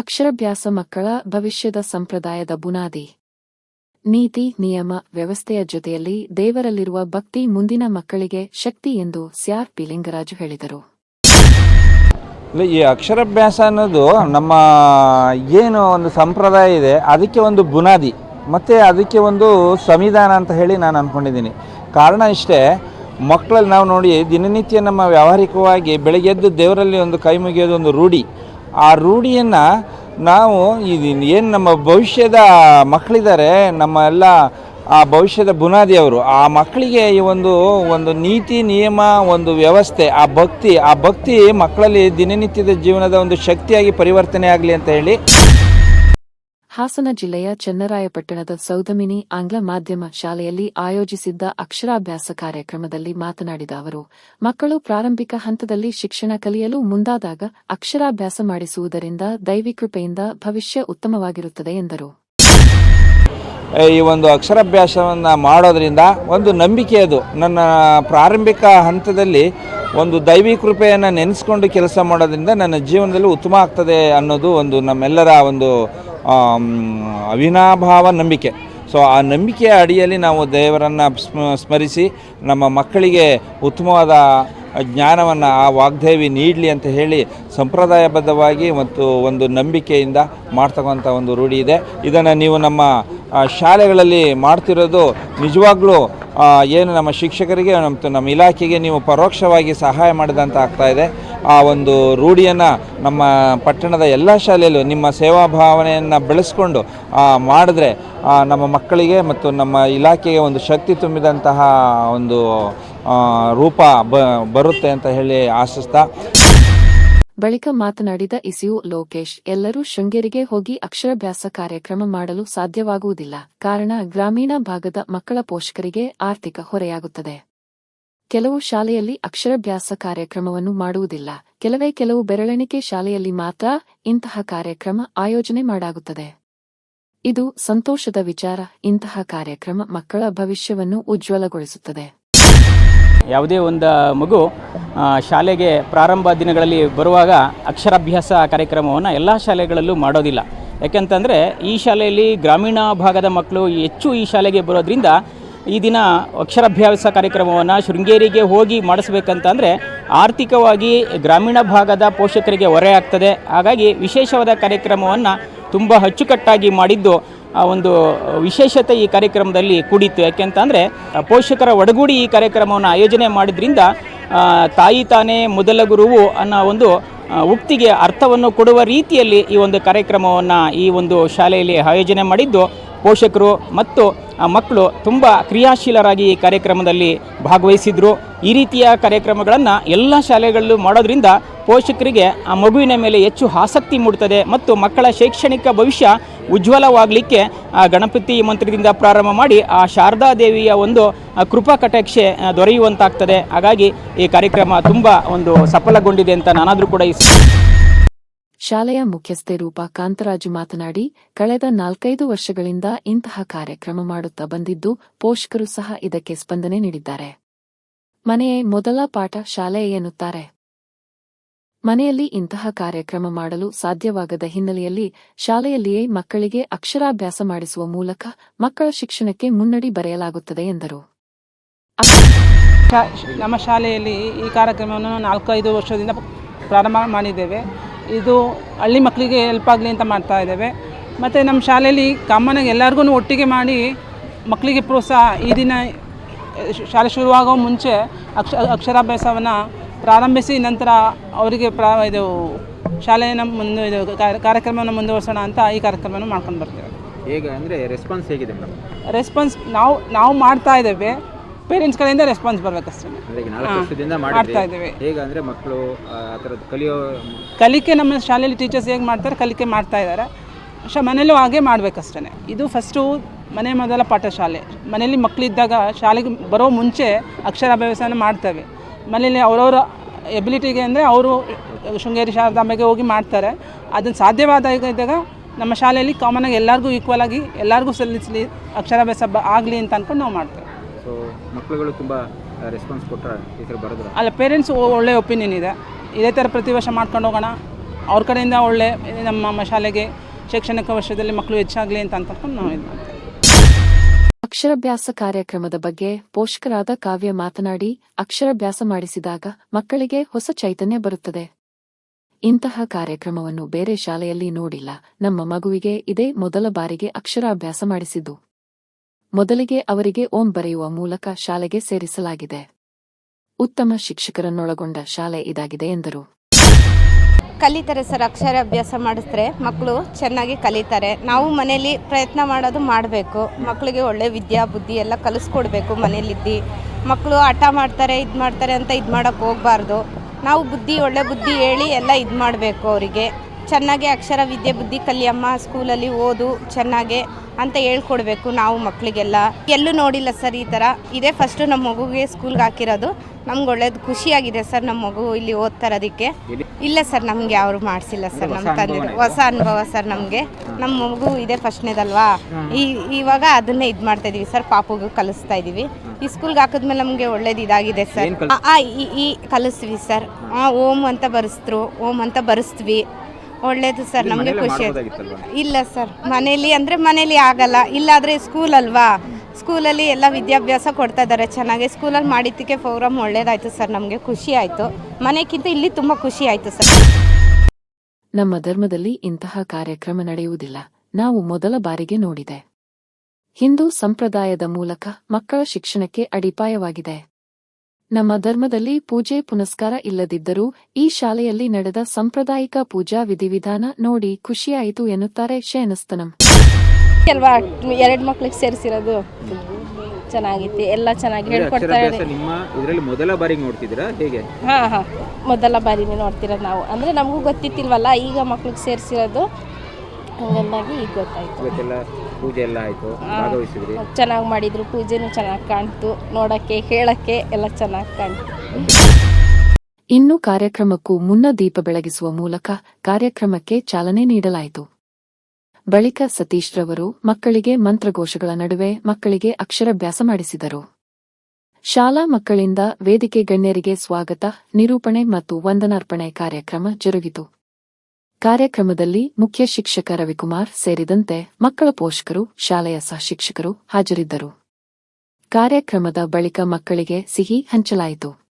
ಅಕ್ಷರಾಭ್ಯಾಸ ಮಕ್ಕಳ ಭವಿಷ್ಯದ ಸಂಪ್ರದಾಯದ ಬುನಾದಿ. ನೀತಿ, ನಿಯಮ, ವ್ಯವಸ್ಥೆಯ ಜೊತೆಯಲ್ಲಿ ದೇವರಲ್ಲಿರುವ ಭಕ್ತಿ ಮುಂದಿನ ಮಕ್ಕಳಿಗೆ ಶಕ್ತಿ ಎಂದು ಸ್ಯಾರ್ ಪಿ ಲಿಂಗರಾಜು ಹೇಳಿದರು ಈ ಅಕ್ಷರಭ್ಯಾಸ ಅನ್ನೋದು ನಮ್ಮ ಏನು ಒಂದು ಸಂಪ್ರದಾಯ ಇದೆ, ಅದಕ್ಕೆ ಒಂದು ಬುನಾದಿ, ಮತ್ತು ಅದಕ್ಕೆ ಒಂದು ಸಂವಿಧಾನ ಅಂತ ಹೇಳಿ ನಾನು ಅಂದ್ಕೊಂಡಿದ್ದೀನಿ ಕಾರಣ ಇಷ್ಟೇ, ಮಕ್ಕಳಲ್ಲಿ ನಾವು ನೋಡಿ ದಿನನಿತ್ಯ ನಮ್ಮ ವ್ಯಾವಹಾರಿಕವಾಗಿ ಬೆಳಗ್ಗೆ ಎದ್ದು ದೇವರಲ್ಲಿ ಒಂದು ಕೈ ಮುಗಿಯೋದು ಒಂದು ರೂಢಿ. ಆ ರೂಢಿಯನ್ನು ನಾವು ಏನು ನಮ್ಮ ಭವಿಷ್ಯದ ಮಕ್ಕಳಿದ್ದಾರೆ, ನಮ್ಮ ಎಲ್ಲ ಆ ಭವಿಷ್ಯದ ಬುನಾದಿ ಅವರು, ಆ ಮಕ್ಕಳಿಗೆ ಈ ಒಂದು ಒಂದು ನೀತಿ, ನಿಯಮ, ಒಂದು ವ್ಯವಸ್ಥೆ, ಆ ಭಕ್ತಿ ಆ ಭಕ್ತಿ ಮಕ್ಕಳಲ್ಲಿ ದಿನನಿತ್ಯದ ಜೀವನದ ಒಂದು ಶಕ್ತಿಯಾಗಿ ಪರಿವರ್ತನೆ ಆಗಲಿ ಅಂತ ಹೇಳಿ ಹಾಸನ ಜಿಲ್ಲೆಯ ಚನ್ನರಾಯಪಟ್ಟಣದ ಸೌದಮಿನಿ ಆಂಗ್ಲ ಮಾಧ್ಯಮ ಶಾಲೆಯಲ್ಲಿ ಆಯೋಜಿಸಿದ್ದ ಅಕ್ಷರಾಭ್ಯಾಸ ಕಾರ್ಯಕ್ರಮದಲ್ಲಿ ಮಾತನಾಡಿದ ಅವರು, ಮಕ್ಕಳು ಪ್ರಾರಂಭಿಕ ಹಂತದಲ್ಲಿ ಶಿಕ್ಷಣ ಕಲಿಯಲು ಮುಂದಾದಾಗ ಅಕ್ಷರಾಭ್ಯಾಸ ಮಾಡಿಸುವುದರಿಂದ ದೈವಿಕೃಪೆಯಿಂದ ಭವಿಷ್ಯ ಉತ್ತಮವಾಗಿರುತ್ತದೆ ಎಂದರು. ಈ ಒಂದು ಅಕ್ಷರಾಭ್ಯಾಸವನ್ನು ಮಾಡೋದ್ರಿಂದ ಒಂದು ನಂಬಿಕೆ ಅದು. ನನ್ನ ಪ್ರಾರಂಭಿಕ ಹಂತದಲ್ಲಿ ಒಂದು ದೈವಿ ಕೃಪೆಯನ್ನು ನೆನೆಸ್ಕೊಂಡು ಕೆಲಸ ಮಾಡೋದ್ರಿಂದ ನನ್ನ ಜೀವನದಲ್ಲಿ ಉತ್ತಮ ಆಗ್ತದೆ ಅನ್ನೋದು ಒಂದು ನಮ್ಮೆಲ್ಲರ ಒಂದು ಅವಿನಾಭಾವ ನಂಬಿಕೆ. ಸೊ, ಆ ನಂಬಿಕೆಯ ಅಡಿಯಲ್ಲಿ ನಾವು ದೇವರನ್ನು ಸ್ಮ- ಸ್ಮರಿಸಿ, ನಮ್ಮ ಮಕ್ಕಳಿಗೆ ಉತ್ತಮವಾದ ಜ್ಞಾನವನ್ನು ಆ ವಾಗ್ದೇವಿ ನೀಡಲಿ ಅಂತ ಹೇಳಿ ಸಂಪ್ರದಾಯಬದ್ಧವಾಗಿ ಮತ್ತು ಒಂದು ನಂಬಿಕೆಯಿಂದ ಮಾಡ್ತಕ್ಕಂಥ ಒಂದು ರೂಢಿ ಇದೆ. ಇದನ್ನು ನೀವು ನಮ್ಮ ಶಾಲೆಗಳಲ್ಲಿ ಮಾಡ್ತಿರೋದು ನಿಜವಾಗ್ಲೂ ಏನು ನಮ್ಮ ಶಿಕ್ಷಕರಿಗೆ ಮತ್ತು ನಮ್ಮ ಇಲಾಖೆಗೆ ನೀವು ಪರೋಕ್ಷವಾಗಿ ಸಹಾಯ ಮಾಡಿದಂತ ಆಗ್ತಾ ಇದೆ. ಆ ಒಂದು ರೂಢಿಯನ್ನು ನಮ್ಮ ಪಟ್ಟಣದ ಎಲ್ಲ ಶಾಲೆಯಲ್ಲೂ ನಿಮ್ಮ ಸೇವಾ ಭಾವನೆಯನ್ನು ಬೆಳೆಸ್ಕೊಂಡು ಮಾಡಿದ್ರೆ ನಮ್ಮ ಮಕ್ಕಳಿಗೆ ಮತ್ತು ನಮ್ಮ ಇಲಾಖೆಗೆ ಒಂದು ಶಕ್ತಿ ತುಂಬಿದಂತಹ ಒಂದು ರೂಪ ಬರುತ್ತೆ ಅಂತ ಹೇಳಿ ಆಶಿಸ್ತಾ. ಬಳಿಕ ಮಾತನಾಡಿದ ಇಸಿಯು ಲೋಕೇಶ್, ಎಲ್ಲರೂ ಶೃಂಗೇರಿಗೆ ಹೋಗಿ ಅಕ್ಷರಾಭ್ಯಾಸ ಕಾರ್ಯಕ್ರಮ ಮಾಡಲು ಸಾಧ್ಯವಾಗುವುದಿಲ್ಲ. ಕಾರಣ, ಗ್ರಾಮೀಣ ಭಾಗದ ಮಕ್ಕಳ ಪೋಷಕರಿಗೆ ಆರ್ಥಿಕ ಹೊರೆಯಾಗುತ್ತದೆ. ಕೆಲವು ಶಾಲೆಯಲ್ಲಿ ಅಕ್ಷರಭ್ಯಾಸ ಕಾರ್ಯಕ್ರಮವನ್ನು ಮಾಡುವುದಿಲ್ಲ. ಕೆಲವೇ ಕೆಲವು ಬೆರಳೆಣಿಕೆ ಶಾಲೆಯಲ್ಲಿ ಮಾತ್ರ ಇಂತಹ ಕಾರ್ಯಕ್ರಮ ಆಯೋಜನೆ ಮಾಡಾಗುತ್ತದೆ ಇದು ಸಂತೋಷದ ವಿಚಾರ. ಇಂತಹ ಕಾರ್ಯಕ್ರಮ ಮಕ್ಕಳ ಭವಿಷ್ಯವನ್ನು ಉಜ್ವಲಗೊಳಿಸುತ್ತದೆ. ಯಾವುದೇ ಒಂದು ಮಗು ಶಾಲೆಗೆ ಪ್ರಾರಂಭ ದಿನಗಳಲ್ಲಿ ಬರುವಾಗ ಅಕ್ಷರಾಭ್ಯಾಸ ಕಾರ್ಯಕ್ರಮವನ್ನು ಎಲ್ಲ ಶಾಲೆಗಳಲ್ಲೂ ಮಾಡೋದಿಲ್ಲ. ಯಾಕೆಂತಂದರೆ, ಈ ಶಾಲೆಯಲ್ಲಿ ಗ್ರಾಮೀಣ ಭಾಗದ ಮಕ್ಕಳು ಹೆಚ್ಚು ಈ ಶಾಲೆಗೆ ಬರೋದ್ರಿಂದ ಈ ದಿನ ಅಕ್ಷರಾಭ್ಯಾಸ ಕಾರ್ಯಕ್ರಮವನ್ನು ಶೃಂಗೇರಿಗೆ ಹೋಗಿ ಮಾಡಿಸ್ಬೇಕಂತಂದರೆ ಆರ್ಥಿಕವಾಗಿ ಗ್ರಾಮೀಣ ಭಾಗದ ಪೋಷಕರಿಗೆ ಹೊರೆ ಆಗ್ತದೆ. ಹಾಗಾಗಿ ವಿಶೇಷವಾದ ಕಾರ್ಯಕ್ರಮವನ್ನು ತುಂಬ ಅಚ್ಚುಕಟ್ಟಾಗಿ ಮಾಡಿದ್ದು, ಆ ಒಂದು ವಿಶೇಷತೆ ಈ ಕಾರ್ಯಕ್ರಮದಲ್ಲಿ ಕೂಡಿತ್ತು. ಯಾಕೆಂತಂದರೆ ಪೋಷಕರ ಒಡಗೂಡಿ ಈ ಕಾರ್ಯಕ್ರಮವನ್ನು ಆಯೋಜನೆ ಮಾಡಿದ್ರಿಂದ ತಾಯಿ ತಾನೇ ಮೊದಲ ಗುರುವು ಅನ್ನೋ ಒಂದು ಉಕ್ತಿಗೆ ಅರ್ಥವನ್ನು ಕೊಡುವ ರೀತಿಯಲ್ಲಿ ಈ ಒಂದು ಕಾರ್ಯಕ್ರಮವನ್ನು ಈ ಒಂದು ಶಾಲೆಯಲ್ಲಿ ಆಯೋಜನೆ ಮಾಡಿದ್ದು, ಪೋಷಕರು ಮತ್ತು ಮಕ್ಕಳು ತುಂಬ ಕ್ರಿಯಾಶೀಲರಾಗಿ ಈ ಕಾರ್ಯಕ್ರಮದಲ್ಲಿ ಭಾಗವಹಿಸಿದರು. ಈ ರೀತಿಯ ಕಾರ್ಯಕ್ರಮಗಳನ್ನು ಎಲ್ಲ ಶಾಲೆಗಳಲ್ಲೂ ಮಾಡೋದ್ರಿಂದ ಪೋಷಕರಿಗೆ ಆ ಮಗುವಿನ ಮೇಲೆ ಹೆಚ್ಚು ಆಸಕ್ತಿ ಮೂಡುತ್ತದೆ ಮತ್ತು ಮಕ್ಕಳ ಶೈಕ್ಷಣಿಕ ಭವಿಷ್ಯ ಉಜ್ವಲವಾಗಲಿಕ್ಕೆ ಆ ಗಣಪತಿ ಮಂತ್ರದಿಂದ ಪ್ರಾರಂಭ ಮಾಡಿ ಆ ಶಾರದಾ ದೇವಿಯ ಒಂದು ಕೃಪಾ ಕಟಾಕ್ಷೆ ದೊರೆಯುವಂತಾಗ್ತದೆ. ಹಾಗಾಗಿ ಈ ಕಾರ್ಯಕ್ರಮ ತುಂಬ ಒಂದು ಸಫಲಗೊಂಡಿದೆ ಅಂತ ನಾನಾದರೂ ಕೂಡ ಈ ಶಾಲೆಯ ಮುಖ್ಯಸ್ಥೆ ರೂಪಾ ಕಾಂತರಾಜು ಮಾತನಾಡಿ, ಕಳೆದ ನಾಲ್ಕೈದು ವರ್ಷಗಳಿಂದ ಇಂತಹ ಕಾರ್ಯಕ್ರಮ ಮಾಡುತ್ತಾ ಬಂದಿದ್ದು, ಪೋಷಕರು ಸಹ ಇದಕ್ಕೆ ಸ್ಪಂದನೆ ನೀಡಿದ್ದಾರೆ. ಮನೆಯೇ ಮೊದಲ ಪಾಠ ಶಾಲೆಯೇ ಎನ್ನುತ್ತಾರೆ. ಮನೆಯಲ್ಲಿ ಇಂತಹ ಕಾರ್ಯಕ್ರಮ ಮಾಡಲು ಸಾಧ್ಯವಾಗದ ಹಿನ್ನೆಲೆಯಲ್ಲಿ ಶಾಲೆಯಲ್ಲಿಯೇ ಮಕ್ಕಳಿಗೆ ಅಕ್ಷರಾಭ್ಯಾಸ ಮಾಡಿಸುವ ಮೂಲಕ ಮಕ್ಕಳ ಶಿಕ್ಷಣಕ್ಕೆ ಮುನ್ನಡಿ ಬರೆಯಲಾಗುತ್ತದೆ ಎಂದರು. ನಮ್ಮ ಶಾಲೆಯಲ್ಲಿ ಈ ಕಾರ್ಯಕ್ರಮವನ್ನು ನಾಲ್ಕೈದು ವರ್ಷದಿಂದ ಪ್ರಾರಂಭ ಮಾಡಿದ್ದೇವೆ. ಇದು ಹಳ್ಳಿ ಮಕ್ಕಳಿಗೆ ಹೆಲ್ಪ್ ಆಗಲಿ ಅಂತ ಮಾಡ್ತಾ ಇದ್ದೇವೆ. ಮತ್ತು ನಮ್ಮ ಶಾಲೆಯಲ್ಲಿ ಕಾಮನಾಗಿ ಎಲ್ಲರಿಗೂ ಒಟ್ಟಿಗೆ ಮಾಡಿ ಮಕ್ಕಳಿಗೆ ಪ್ರೋತ್ಸಾಹ ಈ ದಿನ ಶಾಲೆ ಶುರುವಾಗೋ ಮುಂಚೆ ಅಕ್ಷ ಅಕ್ಷರಾಭ್ಯಾಸವನ್ನು ಪ್ರಾರಂಭಿಸಿ ನಂತರ ಅವರಿಗೆ ಪ್ರಾ ಇದು ಶಾಲೆಯನ್ನು ಮುಂದೆ ಇದು ಕಾರ್ಯ- ಕಾರ್ಯಕ್ರಮವನ್ನು ಮುಂದುವರಿಸೋಣ ಅಂತ ಈ ಕಾರ್ಯಕ್ರಮವನ್ನು ಮಾಡ್ಕೊಂಡು ಬರ್ತೇವೆ. ಹೇಗೆ ಅಂದರೆ ರೆಸ್ಪಾನ್ಸ್ ಹೇಗಿದೆ ಮೇಡಮ್? ರೆಸ್ಪಾನ್ಸ್ ನಾವು ನಾವು ಮಾಡ್ತಾ ಇದ್ದೇವೆ. ಪೇರೆಂಟ್ಸ್ ಕಡೆಯಿಂದ ರೆಸ್ಪಾನ್ಸ್ ಬರ್ಬೇಕಷ್ಟೇ. ಅಂದ್ರೆ ಈಗ ನಾಲ್ಕು ವರ್ಷದಿಂದ ಮಾಡ್ತಾ ಮಾಡಿದ್ರಿ ಇದ್ದೇವೆ. ಹೇಗೆ ಅಂದರೆ ಮಕ್ಕಳು ಆ ಥರದ್ದು ಕಲಿಯೋ ಕಲಿಕೆ ನಮ್ಮ ಶಾಲೆಯಲ್ಲಿ ಟೀಚರ್ಸ್ ಹೇಗೆ ಮಾಡ್ತಾರೆ ಕಲಿಕೆ ಮಾಡ್ತಾ ಇದ್ದಾರೆ. ಶ ಮನೇಲೂ ಹಾಗೆ ಮಾಡಬೇಕಷ್ಟೇ ಇದು ಫಸ್ಟು ಮನೆ ಮೊದಲ ಪಾಠ ಶಾಲೆ ಮನೇಲಿ ಮಕ್ಕಳಿದ್ದಾಗ ಶಾಲೆಗೆ ಬರೋ ಮುಂಚೆ ಅಕ್ಷರಾಭ್ಯಾಸನ ಮಾಡ್ತೇವೆ. ಮನೇಲಿ ಅವರವರ ಎಬಿಲಿಟಿಗೆ ಅಂದರೆ ಅವರು ಶೃಂಗೇರಿ ಶಾರದಾಂಬೆಗೆ ಹೋಗಿ ಮಾಡ್ತಾರೆ. ಅದನ್ನು ಸಾಧ್ಯವಾದಾಗ ಇದ್ದಾಗ ನಮ್ಮ ಶಾಲೆಯಲ್ಲಿ ಕಾಮನಾಗಿ ಎಲ್ಲರಿಗೂ ಈಕ್ವಲ್ ಆಗಿ ಎಲ್ಲರಿಗೂ ಸಲ್ಲಿಸಲಿ ಅಕ್ಷರಾಭ್ಯಾಸ ಆಗಲಿ ಅಂತ ಅಂದ್ಕೊಂಡು ನಾವು ಮಾಡ್ತೇವೆ. ಸೊ ಮಕ್ಕಳುಗಳು ತುಂಬ ರೆಸ್ಪಾನ್ಸ್ ಕೊಟ್ಟರೆ ಈ ಥರ ಬರೋದ್ರ ಅಲ್ಲ ಪೇರೆಂಟ್ಸ್ ಒಳ್ಳೆ ಒಪಿನಿಯನ್ ಇದೆ. ಇದೇ ಥರ ಪ್ರತಿ ವರ್ಷ ಮಾಡ್ಕೊಂಡು ಹೋಗೋಣ. ಅವ್ರ ಕಡೆಯಿಂದ ಒಳ್ಳೆ ನಮ್ಮ ಶಾಲೆಗೆ ಶೈಕ್ಷಣಿಕ ವರ್ಷದಲ್ಲಿ ಮಕ್ಕಳು ಹೆಚ್ಚಾಗಲಿ ಅಂತ ಅಂದ್ಕೊಂಡು ನಾವು ಇದು ಮಾಡ್ತೀವಿ ಅಕ್ಷರಾಭ್ಯಾಸ ಕಾರ್ಯಕ್ರಮದ ಬಗ್ಗೆ ಪೋಷಕರಾದ ಕಾವ್ಯ ಮಾತನಾಡಿ ಅಕ್ಷರಾಭ್ಯಾಸ ಮಾಡಿಸಿದಾಗ ಮಕ್ಕಳಿಗೆ ಹೊಸ ಚೈತನ್ಯ ಬರುತ್ತದೆ. ಇಂತಹ ಕಾರ್ಯಕ್ರಮವನ್ನು ಬೇರೆ ಶಾಲೆಯಲ್ಲಿ ನೋಡಿಲ್ಲ. ನಮ್ಮ ಮಗುವಿಗೆ ಇದೇ ಮೊದಲ ಬಾರಿಗೆ ಅಕ್ಷರಾಭ್ಯಾಸ ಮಾಡಿಸಿದ್ದು. ಮೊದಲಿಗೆ ಅವರಿಗೆ ಓಂ ಬರೆಯುವ ಮೂಲಕ ಶಾಲೆಗೆ ಸೇರಿಸಲಾಗಿದೆ. ಉತ್ತಮ ಶಿಕ್ಷಕರನ್ನೊಳಗೊಂಡ ಶಾಲೆ ಇದಾಗಿದೆ ಎಂದರು. ಕಲಿತಾರೆ ಸರ್ ಅಕ್ಷರಾಭ್ಯಾಸ ಮಾಡಿಸಿದ್ರೆ ಮಕ್ಕಳು ಚೆನ್ನಾಗಿ ಕಲಿತಾರೆ. ನಾವು ಮನೆಯಲ್ಲಿ ಪ್ರಯತ್ನ ಮಾಡೋದು ಮಾಡಬೇಕು. ಮಕ್ಕಳಿಗೆ ಒಳ್ಳೆ ವಿದ್ಯಾ, ಬುದ್ಧಿ ಎಲ್ಲ ಕಲಿಸ್ಕೊಡ್ಬೇಕು ಮನೇಲಿದ್ದು ಮಕ್ಕಳು ಹಠ ಮಾಡ್ತಾರೆ, ಇದು ಮಾಡ್ತಾರೆ ಅಂತ ಇದು ಮಾಡೋಕ್ಕೆ ಹೋಗಬಾರ್ದು. ನಾವು ಬುದ್ಧಿ, ಒಳ್ಳೆ ಬುದ್ಧಿ ಹೇಳಿ ಎಲ್ಲ ಇದು ಮಾಡಬೇಕು ಅವರಿಗೆ. ಚೆನ್ನಾಗಿ ಅಕ್ಷರ ವಿದ್ಯೆ ಬುದ್ಧಿ ಕಲಿಯಮ್ಮ ಸ್ಕೂಲಲ್ಲಿ ಓದು ಚೆನ್ನಾಗೆ ಅಂತ ಹೇಳ್ಕೊಡ್ಬೇಕು ನಾವು ಮಕ್ಕಳಿಗೆಲ್ಲ. ಎಲ್ಲೂ ನೋಡಿಲ್ಲ ಸರ್ ಈ ಥರ. ಇದೇ ಫಸ್ಟು ನಮ್ಮ ಮಗುಗೆ ಸ್ಕೂಲ್ಗೆ ಹಾಕಿರೋದು. ನಮ್ಗೆ ಒಳ್ಳೇದು ಖುಷಿಯಾಗಿದೆ ಸರ್ ನಮ್ಮ ಮಗು ಇಲ್ಲಿ ಓದ್ತಾ ಇರೋದಕ್ಕೆ ಇಲ್ಲ ಸರ್ ನಮ್ಗೆ ಯಾರು ಮಾಡಿಸಿಲ್ಲ ಸರ್ ನಮ್ಮ ತಂದೆ. ಹೊಸ ಅನುಭವ ಸರ್ ನಮಗೆ. ನಮ್ಮ ಮಗು ಇದೇ ಫಸ್ಟ್ನೇದಲ್ವಾ ಈ ಇವಾಗ ಅದನ್ನೇ ಇದು ಮಾಡ್ತಾ ಇದೀವಿ ಸರ್ ಪಾಪುಗೂ ಕಲಿಸ್ತಾ ಇದೀವಿ. ಈ ಸ್ಕೂಲ್ಗೆ ಹಾಕಿದ್ಮೇಲೆ ನಮಗೆ ಒಳ್ಳೇದು ಇದಾಗಿದೆ ಸರ್. ಆ, ಈ ಕಲಿಸ್ತೀವಿ ಕಲಿಸ್ವಿ ಸರ್. ಆ ಓಮ್ ಅಂತ ಬರೆಸಿದ್ರು. ಓಮ್ ಅಂತ ಬರೆಸ್ತ್ವಿ ಒಳ್ಳೇದು ಸರ್ ನಮಗೆ ಖುಷಿ ಆಯ್ತು. ಇಲ್ಲ ಸರ್ ಮನೇಲಿ ಅಂದರೆ ಮನೇಲಿ ಆಗಲ್ಲ ಇಲ್ಲಾದರೆ ಸ್ಕೂಲ್ ಅಲ್ವಾ? ಸ್ಕೂಲಲ್ಲಿ ಎಲ್ಲ ವಿದ್ಯಾಭ್ಯಾಸ ಕೊಡ್ತಾ ಇದ್ದಾರೆ ಚೆನ್ನಾಗಿ ಸ್ಕೂಲಲ್ಲಿ ಮಾಡಿದ್ದಕ್ಕೆ ಪ್ರೋಗ್ರಾಮ್ ಒಳ್ಳೇದಾಯ್ತು ಸರ್ ನಮಗೆ ಖುಷಿ ಆಯಿತು. ಮನೆಗಿಂತ ಇಲ್ಲಿ ತುಂಬ ಖುಷಿ ಆಯಿತು ಸರ್. ನಮ್ಮ ಧರ್ಮದಲ್ಲಿ ಇಂತಹ ಕಾರ್ಯಕ್ರಮ ನಡೆಯುವುದಿಲ್ಲ ನಾವು ಮೊದಲ ಬಾರಿಗೆ ನೋಡಿದೆ. ಹಿಂದೂ ಸಂಪ್ರದಾಯದ ಮೂಲಕ ಮಕ್ಕಳ ಶಿಕ್ಷಣಕ್ಕೆ ಅಡಿಪಾಯವಾಗಿದೆ. ನಮ್ಮ ಧರ್ಮದಲ್ಲಿ ಪೂಜೆ ಪುನಸ್ಕಾರ ಇಲ್ಲದಿದ್ದರೂ ಈ ಶಾಲೆಯಲ್ಲಿ ನಡೆದ ಸಾಂಪ್ರದಾಯಿಕ ಪೂಜಾ ವಿಧಿವಿಧಾನ ನೋಡಿ ಖುಷಿಯಾಯಿತು ಎನ್ನುತ್ತಾರೆ ಶೇನಸ್ತನಂ ಅಲ್ವಾ ಎರಡು ಮಕ್ಳಿಗೆ ಸೇರಿಸಿರೋದು ಚೆನ್ನಾಗಿತ್ತು ಎಲ್ಲ ಚೆನ್ನಾಗಿ ಹೇಳ್ಕೊಡ್ತಾರೆ ನಿಮ್ಮ ಇದರಲ್ಲಿ ಮೊದಲ ನೋಡ್ತಿದ್ದೀರಾ? ಹೇಗೆ? ಹಾಂ ಹಾಂ. ಮೊದಲ ಬಾರಿನೇ ನೋಡ್ತಿರೋದು ನಾವು. ಅಂದ್ರೆ ನಮಗೂ ಗೊತ್ತಿತ್ತಿಲ್ವಲ್ಲ ಈಗ ಮಕ್ಕಳಿಗೆ ಸೇರಿಸಿರೋದು ಹಂಗಾಗಿ ಈಗ ಗೊತ್ತಾಯ್ತು. ಪೂಜೆ ಎಲ್ಲ ಆಯ್ತು ಭಾಗವಹಿಸಿದ್ರಿ? ಚೆನ್ನಾಗಿ ಮಾಡಿದ್ರು ಪೂಜೆನೂ ಚೆನ್ನಾಗಿ ಕಾಣ್ತು ನೋಡಕ್ಕೆ ಹೇಳಕ್ಕೆ ಎಲ್ಲ ಚೆನ್ನಾಗಿ ಕಾಣ್ತು. ಇನ್ನು ಕಾರ್ಯಕ್ರಮಕ್ಕೂ ಮುನ್ನ ದೀಪ ಬೆಳಗಿಸುವ ಮೂಲಕ ಕಾರ್ಯಕ್ರಮಕ್ಕೆ ಚಾಲನೆ ನೀಡಲಾಯಿತು. ಬಳಿಕ ಸತೀಶ್ ರವರು ಮಕ್ಕಳಿಗೆ ಮಂತ್ರಘೋಷಗಳ ನಡುವೆ ಮಕ್ಕಳಿಗೆ ಅಕ್ಷರಾಭ್ಯಾಸ ಮಾಡಿಸಿದರು. ಶಾಲಾ ಮಕ್ಕಳಿಂದ ವೇದಿಕೆ ಗಣ್ಯರಿಗೆ ಸ್ವಾಗತ ನಿರೂಪಣೆ ಮತ್ತು ವಂದನಾರ್ಪಣೆ ಕಾರ್ಯಕ್ರಮ ಜರುಗಿತು. ಕಾರ್ಯಕ್ರಮದಲ್ಲಿ ಮುಖ್ಯ ಶಿಕ್ಷಕ ರವಿಕುಮಾರ್ ಸೇರಿದಂತೆ ಮಕ್ಕಳ ಪೋಷಕರು, ಶಾಲೆಯ ಸಹ ಶಿಕ್ಷಕರು ಹಾಜರಿದ್ದರು. ಕಾರ್ಯಕ್ರಮದ ಬಳಿಕ ಮಕ್ಕಳಿಗೆ ಸಿಹಿ ಹಂಚಲಾಯಿತು.